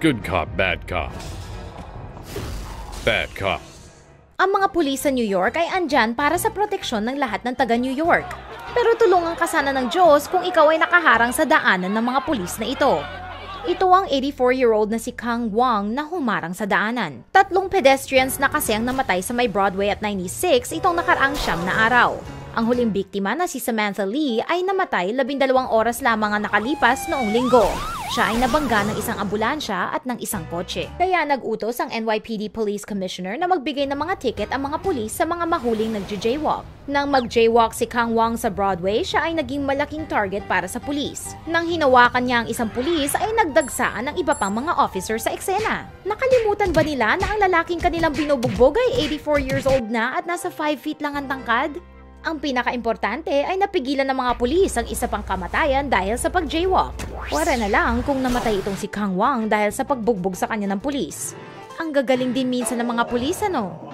Good cop, bad cop. Bad cop. Ang mga pulis sa New York ay andyan para sa proteksyon ng lahat ng taga New York. Pero tulungan ka sana ng Diyos kung ikaw ay nakaharang sa daanan ng mga pulis na ito. Ito ang 84-year-old na si Kang Wang na humarang sa daanan. Tatlong pedestrians na kasi ang namatay sa may Broadway at 96 itong nakaraang siyam na araw. Ang huling biktima na si Samantha Lee ay namatay labindalawang oras lamang ang nakalipas noong linggo. Siya ay nabangga ng isang ambulansya at ng isang kotse. Kaya nag-utos ang NYPD Police Commissioner na magbigay ng mga ticket ang mga pulis sa mga mahuling nagja-jaywalk. Nang mag-jaywalk si Kang Wang sa Broadway, siya ay naging malaking target para sa pulis. Nang hinawakan niya ang isang pulis, ay nagdagsaan ng iba pang mga officer sa eksena. Nakalimutan ba nila na ang lalaking kanilang binubugbog ay 84 years old na at nasa 5 feet lang ang tangkad? Ang pinaka-importante ay napigilan ng mga pulis ang isa pang kamatayan dahil sa pag-jaywalk. Wala na lang kung namatay itong si Kang Wang dahil sa pagbugbog sa kanya ng pulis. Ang gagaling din minsan ng mga pulis, ano?